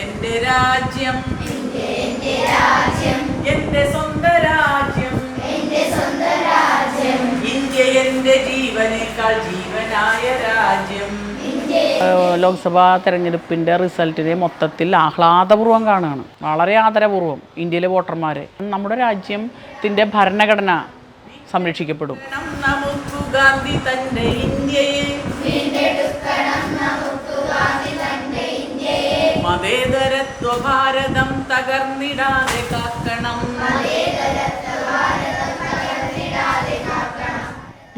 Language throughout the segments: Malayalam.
എന്റെ രാജ്യം. എന്റെ സ്വന്തം രാജ്യം. എന്റെ സ്വന്തം രാജ്യം ഇന്ത്യ എന്റെ ജീവനേക്കാൾ ജീവനായ രാജ്യം. ലോക്സഭാ തെരഞ്ഞെടുപ്പിന്റെ റിസൾട്ടിനെ മൊത്തത്തിൽ ആഹ്ലാദപൂർവം കാണുകയാണ്. വളരെ ആദരപൂർവം ഇന്ത്യയിലെ വോട്ടർമാരെ. നമ്മുടെ രാജ്യത്തിന്റെ ഭരണഘടന സംരക്ഷിക്കപ്പെടും. നമുക്ക് ഗാന്ധി തന്റെ ഇന്ത്യയെ. മതേതരത്വ ഭാരതം തകർന്നിടാതെ കാക്കണം.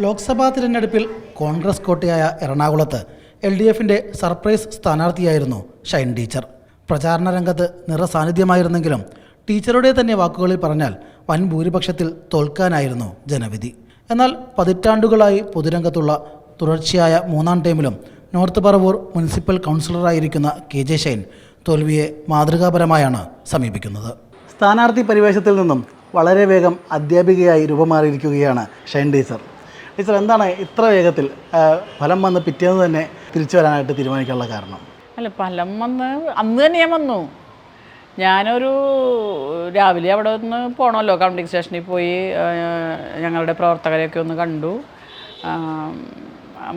ലോക്സഭാ തിരഞ്ഞെടുപ്പിൽ കോൺഗ്രസ് കോട്ടയായ എറണാകുളത്ത് എൽ ഡി എഫിന്റെ സർപ്രൈസ് സ്ഥാനാർത്ഥിയായിരുന്നു ഷൈൻ ടീച്ചർ. പ്രചാരണ രംഗത്ത് നിറസാന്നിധ്യമായിരുന്നെങ്കിലും ടീച്ചറുടെ തന്നെ വാക്കുകളിൽ പറഞ്ഞാൽ വൻ ഭൂരിപക്ഷത്തിൽ തോൽക്കാനായിരുന്നു ജനവിധി. എന്നാൽ പതിറ്റാണ്ടുകളായി പൊതുരംഗത്തുള്ള തുടർച്ചയായ മൂന്നാം ടൈമിലും നോർത്ത് പറവൂർ മുനിസിപ്പൽ കൗൺസിലറായിരിക്കുന്ന കെ ജെ ഷൈൻ തോൽവിയെ മാതൃകാപരമായാണ് സമീപിക്കുന്നത്. സ്ഥാനാർത്ഥി പരിവേഷത്തിൽ നിന്നും വളരെ വേഗം അധ്യാപികയായി രൂപമാറിയിരിക്കുകയാണ് ഷൈൻ ടീച്ചർ. ടീച്ചർ എന്താണ് ഇത്ര വേഗത്തിൽ ഫലം വന്ന് പിറ്റേന്ന് തന്നെ തിരിച്ചു വരാനായിട്ട് തീരുമാനിക്കാനുള്ള കാരണം? അല്ല ഫലം വന്ന് അന്ന് തന്നെ ഞാൻ വന്നു. ഞാനൊരു രാവിലെ അവിടെ ഒന്ന് പോകണമല്ലോ കൗണ്ടിങ് സ്റ്റേഷനിൽ പോയി ഞങ്ങളുടെ പ്രവർത്തകരെയൊക്കെ ഒന്ന് കണ്ടു.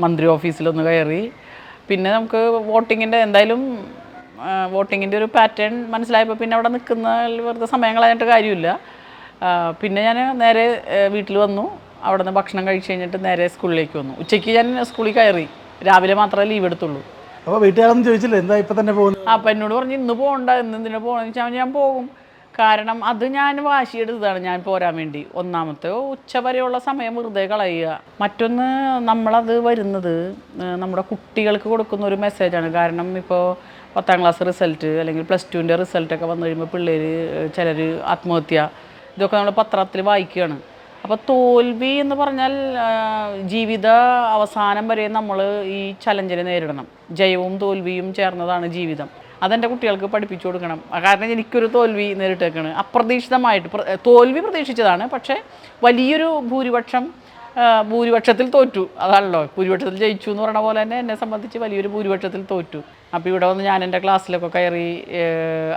മന്ത്രി ഓഫീസിലൊന്ന് കയറി. പിന്നെ നമുക്ക് വോട്ടിങ്ങിന്റെ എന്തായാലും വോട്ടിങ്ങിന്റെ ഒരു പാറ്റേൺ മനസ്സിലായപ്പോൾ പിന്നെ അവിടെ നിൽക്കുന്ന വെറുതെ സമയം കളഞ്ഞിട്ട് കാര്യമില്ല. പിന്നെ ഞാൻ നേരെ വീട്ടിൽ വന്നു. അവിടെ നിന്ന് ഭക്ഷണം കഴിച്ച് കഴിഞ്ഞിട്ട് നേരെ സ്കൂളിലേക്ക് വന്നു. ഉച്ചയ്ക്ക് ഞാൻ സ്കൂളിൽ കയറി. രാവിലെ മാത്രമേ ലീവ് എടുത്തുള്ളൂ. അപ്പോൾ വീട്ടുകാരൊന്നും ചോദിച്ചില്ല? എന്താ ഇപ്പം തന്നെ പോകുന്നു അപ്പം എന്നോട് പറഞ്ഞു ഇന്ന് പോകണ്ട ഇന്ന് എന്തിനാ പോകണമെന്ന് വെച്ചാൽ ഞാൻ പോകും. കാരണം അത് ഞാൻ വാശിയെടുത്തതാണ് ഞാൻ പോരാൻ വേണ്ടി. ഒന്നാമത്തെ ഉച്ച വരെയുള്ള സമയം വെറുതെ കളയുക. മറ്റൊന്ന് നമ്മളത് വരുന്നത് നമ്മുടെ കുട്ടികൾക്ക് കൊടുക്കുന്ന ഒരു മെസ്സേജാണ് കാരണം ഇപ്പോൾ പത്താം ക്ലാസ് റിസൾട്ട് അല്ലെങ്കിൽ പ്ലസ് ടുവിന്റെ റിസൾട്ടൊക്കെ വന്നു കഴിയുമ്പോൾ പിള്ളേർ ചിലർ ആത്മഹത്യ. ഇതൊക്കെ നമ്മൾ പത്രത്തിൽ വായിക്കുകയാണ് അപ്പോൾ തോൽവി എന്ന് പറഞ്ഞാൽ ജീവിത അവസാനം വരെ നമ്മൾ ഈ ചലഞ്ചിനെ നേരിടണം. ജയവും തോൽവിയും ചേർന്നതാണ് ജീവിതം. അതെന്റെ കുട്ടികൾക്ക് പഠിപ്പിച്ചു കൊടുക്കണം. കാരണം എനിക്കൊരു തോൽവി നേരിട്ടേക്കാണ്. അപ്രതീക്ഷിതമായിട്ട് തോൽവി പ്രതീക്ഷിച്ചതാണ്. പക്ഷേ വലിയൊരു ഭൂരിപക്ഷം ഭൂരിപക്ഷത്തിൽ തോറ്റു. അതാണല്ലോ. ഭൂരിപക്ഷത്തിൽ ജയിച്ചു എന്ന് പറഞ്ഞ പോലെ തന്നെ എന്നെ സംബന്ധിച്ച് വലിയൊരു ഭൂരിപക്ഷത്തിൽ തോറ്റു. അപ്പോൾ ഇവിടെ വന്ന് ഞാൻ എന്റെ ക്ലാസ്സിലൊക്കെ കയറി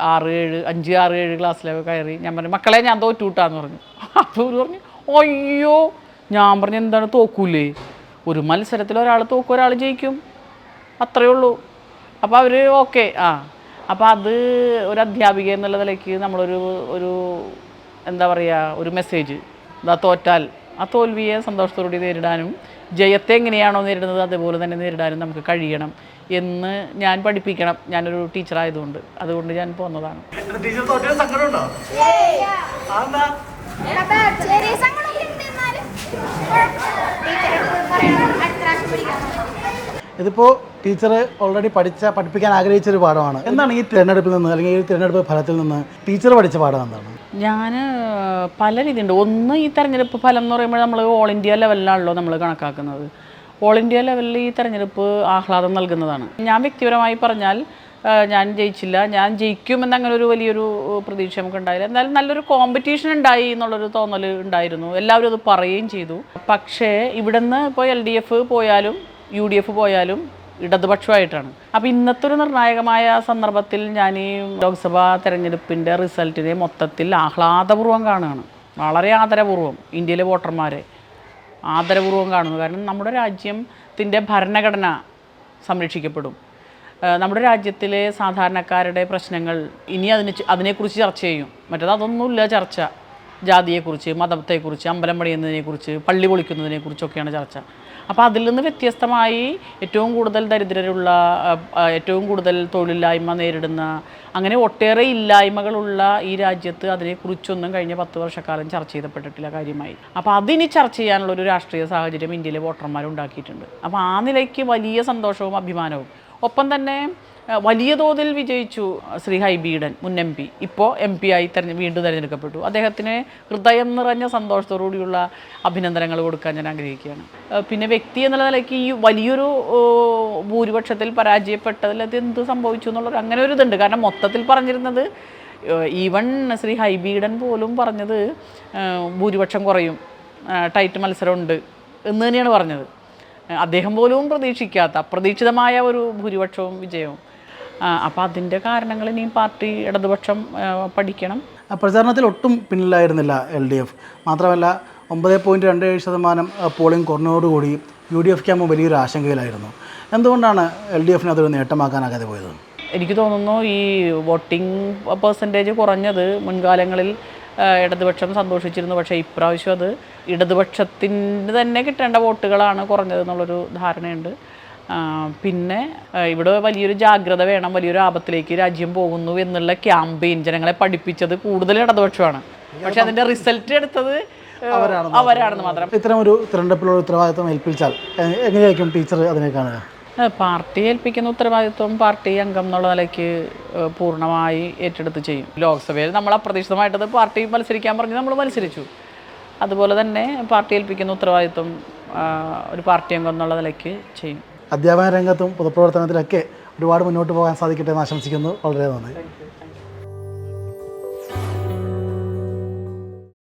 ആറ് ഏഴ് അഞ്ച് ആറ് ഏഴ് ക്ലാസ്സിലൊക്കെ കയറി ഞാൻ പറഞ്ഞു മക്കളെ ഞാൻ തോറ്റു വിട്ടാന്ന് പറഞ്ഞു. അപ്പോൾ ഒരു പറഞ്ഞു അയ്യോ ഞാൻ പറഞ്ഞു എന്താണ് തോക്കൂലേ? ഒരു മത്സരത്തിൽ ഒരാൾ തോക്കും ഒരാൾ ജയിക്കും. അത്രയേ ഉള്ളൂ. അപ്പോൾ അവർ ഓക്കെ. ആ. അപ്പോൾ അത് ഒരു അധ്യാപിക എന്നുള്ള നിലയ്ക്ക് നമ്മളൊരു ഒരു എന്താ പറയുക ഒരു മെസ്സേജ്. എന്താ തോറ്റാൽ ആ തോൽവിയെ സന്തോഷത്തോടുകൂടി നേരിടാനും ജയത്തെ എങ്ങനെയാണോ നേരിടുന്നത് അതുപോലെ തന്നെ നേരിടാനും നമുക്ക് കഴിയണം എന്ന് ഞാൻ പഠിപ്പിക്കണം. ഞാനൊരു ടീച്ചറായതുകൊണ്ട് അതുകൊണ്ട് ഞാൻ പോന്നതാണ്. ഇതിപ്പോൾ ടീച്ചർ ഓൾറെഡി പഠിച്ച പഠിപ്പിക്കാൻ ആഗ്രഹിച്ച ഒരു പാഠമാണ്. എന്താണ് ഈ തിരഞ്ഞെടുപ്പിൽ നിന്ന് അല്ലെങ്കിൽ ഈ തിരഞ്ഞെടുപ്പ് ഫലത്തിൽ നിന്ന് ടീച്ചർ പഠിച്ച പാഠം എന്താണ്? ഞാൻ പല രീതിയുണ്ട്. ഒന്ന് ഈ തെരഞ്ഞെടുപ്പ് ഫലം എന്ന് പറയുമ്പോൾ നമ്മൾ ഓൾ ഇന്ത്യ ലെവലിലാണല്ലോ നമ്മൾ കണക്കാക്കുന്നത്. ഓൾ ഇന്ത്യ ലെവലിൽ ഈ തെരഞ്ഞെടുപ്പ് ആഹ്ലാദം നൽകുന്നതാണ്. ഞാൻ വ്യക്തിപരമായി പറഞ്ഞാൽ ഞാൻ ജയിച്ചില്ല. ഞാൻ ജയിക്കുമെന്ന് അങ്ങനെ ഒരു വലിയൊരു പ്രതീക്ഷ നമുക്ക് ഉണ്ടായില്ല. എന്നാലും നല്ലൊരു കോമ്പറ്റീഷൻ ഉണ്ടായി എന്നുള്ളൊരു തോന്നൽ ഉണ്ടായിരുന്നു. എല്ലാവരും അത് പറയുകയും ചെയ്തു. പക്ഷേ ഇവിടുന്ന് ഇപ്പോൾ എൽ ഡി എഫ് പോയാലും യു ഡി എഫ് പോയാലും ഇടതുപക്ഷമായിട്ടാണ്. അപ്പോൾ ഇന്നത്തെ ഒരു നിർണായകമായ സന്ദർഭത്തിൽ ഞാൻ ഈ ലോക്സഭാ തെരഞ്ഞെടുപ്പിന്റെ റിസൾട്ടിനെ മൊത്തത്തിൽ ആഹ്ലാദപൂർവം കാണുകയാണ്. വളരെ ആദരപൂർവം ഇന്ത്യയിലെ വോട്ടർമാരെ ആദരപൂർവം കാണുന്നു. കാരണം നമ്മുടെ രാജ്യത്തിന്റെ ഭരണഘടന സംരക്ഷിക്കപ്പെടും. നമ്മുടെ രാജ്യത്തിലെ സാധാരണക്കാരുടെ പ്രശ്നങ്ങൾ ഇനി അതിന് അതിനെക്കുറിച്ച് ചർച്ച ചെയ്യും. മറ്റേത് അതൊന്നുമില്ല ചർച്ച. ജാതിയെക്കുറിച്ച് മതത്തെക്കുറിച്ച് അമ്പലം പണിയുന്നതിനെക്കുറിച്ച് പള്ളി പൊളിക്കുന്നതിനെക്കുറിച്ചൊക്കെയാണ് ചർച്ച. അപ്പോൾ അതിൽ നിന്ന് വ്യത്യസ്തമായി ഏറ്റവും കൂടുതൽ ദരിദ്രരുള്ള ഏറ്റവും കൂടുതൽ തൊഴിലില്ലായ്മ നേരിടുന്ന അങ്ങനെ ഒട്ടേറെ ഇല്ലായ്മകളുള്ള ഈ രാജ്യത്ത് അതിനെക്കുറിച്ചൊന്നും കഴിഞ്ഞ പത്ത് വർഷക്കാലം ചർച്ച ചെയ്തപ്പെട്ടിട്ടില്ല കാര്യമായി. അപ്പോൾ അതിനി ചർച്ച ചെയ്യാനുള്ള ഒരു രാഷ്ട്രീയ സാഹചര്യം ഇന്ത്യയിലെ വോട്ടർമാർ ഉണ്ടാക്കിയിട്ടുണ്ട്. അപ്പോൾ ആ നിലയ്ക്ക് വലിയ സന്തോഷവും അഭിമാനവും ഒപ്പം തന്നെ വലിയ തോതിൽ വിജയിച്ചു ശ്രീ ഹൈബീഡൻ മുൻ എം പി. ഇപ്പോൾ എം പി ആയി തെരഞ്ഞെ വീണ്ടും തിരഞ്ഞെടുക്കപ്പെട്ടു. അദ്ദേഹത്തിന് ഹൃദയം നിറഞ്ഞ സന്തോഷത്തോടുകൂടിയുള്ള അഭിനന്ദനങ്ങൾ കൊടുക്കാൻ ഞാൻ ആഗ്രഹിക്കുകയാണ്. പിന്നെ വ്യക്തി എന്നുള്ള നിലയ്ക്ക് ഈ വലിയൊരു ഭൂരിപക്ഷത്തിൽ പരാജയപ്പെട്ടതിൽ അത് എന്ത് സംഭവിച്ചു എന്നുള്ളൊരു അങ്ങനെ ഒരു ഇതുണ്ട്. കാരണം മൊത്തത്തിൽ പറഞ്ഞിരുന്നത് ഈവൺ ശ്രീ ഹൈബീഡൻ പോലും പറഞ്ഞത് ഭൂരിപക്ഷം കുറയും ടൈറ്റ് മത്സരമുണ്ട് എന്ന് തന്നെയാണ് പറഞ്ഞത്. അദ്ദേഹം പോലും പ്രതീക്ഷിക്കാത്ത അപ്രതീക്ഷിതമായ ഒരു ഭൂരിപക്ഷവും വിജയവും. അപ്പോൾ അതിന്റെ കാരണങ്ങൾ ഇനിയും പാർട്ടി ഇടതുപക്ഷം പഠിക്കണം. പ്രചാരണത്തിൽ ഒട്ടും പിന്നിലായിരുന്നില്ല എൽ ഡി എഫ്. മാത്രമല്ല ഒമ്പത് പോയിന്റ് രണ്ട് ഏഴ് ശതമാനം പോളിംഗ് കുറഞ്ഞതോടുകൂടി യു ഡി എഫ് ക്യാമ്പ് വലിയൊരു ആശങ്കയിലായിരുന്നു. എന്തുകൊണ്ടാണ് എൽ ഡി എഫിന് അതൊരു നേട്ടമാക്കാനാകാതെ പോയത്? എനിക്ക് തോന്നുന്നു ഈ വോട്ടിംഗ് പെർസെന്റേജ് കുറഞ്ഞത് മുൻകാലങ്ങളിൽ ഇടതുപക്ഷം സന്തോഷിച്ചിരുന്നു. പക്ഷേ ഇപ്രാവശ്യം അത് ഇടതുപക്ഷത്തിന് തന്നെ കിട്ടേണ്ട വോട്ടുകളാണ് കുറഞ്ഞത് എന്നുള്ളൊരു ധാരണയുണ്ട്. പിന്നെ ഇവിടെ വലിയൊരു ജാഗ്രത വേണം വലിയൊരു ആപത്തിലേക്ക് രാജ്യം പോകുന്നു എന്നുള്ള ക്യാമ്പയിൻ ജനങ്ങളെ പഠിപ്പിച്ചത് കൂടുതൽ ഇടതുപക്ഷമാണ്. പക്ഷെ അതിന്റെ റിസൾട്ട് എടുത്തത് അവരാണെന്ന് മാത്രം. ഇത്തരം ഒരു തിരഞ്ഞെടുപ്പിലുള്ള ഉത്തരവാദിത്വം ഏൽപ്പിച്ചാൽ എങ്ങനെയായിരിക്കും ടീച്ചർ അതിനെ കാണുക? പാർട്ടി ഏൽപ്പിക്കുന്ന ഉത്തരവാദിത്വം പാർട്ടി അംഗം എന്നുള്ള നിലയ്ക്ക് പൂർണമായി ഏറ്റെടുത്ത് ചെയ്യും. ലോക്സഭയിൽ നമ്മൾ അപ്രതീക്ഷിതമായിട്ടത് പാർട്ടി മത്സരിക്കാൻ പറഞ്ഞ് നമ്മൾ മത്സരിച്ചു. അതുപോലെ തന്നെ പാർട്ടി ഏൽപ്പിക്കുന്ന ഉത്തരവാദിത്വം ഒരു പാർട്ടി അംഗം എന്നുള്ള നിലയ്ക്ക് ചെയ്യും. അധ്യാപന രംഗത്തും പൊതുപ്രവർത്തനത്തിലൊക്കെ ഒരുപാട് മുന്നോട്ട് പോകാൻ സാധിക്കട്ടെ എന്ന് ആശംസിക്കുന്നു. വളരെ നന്ദി.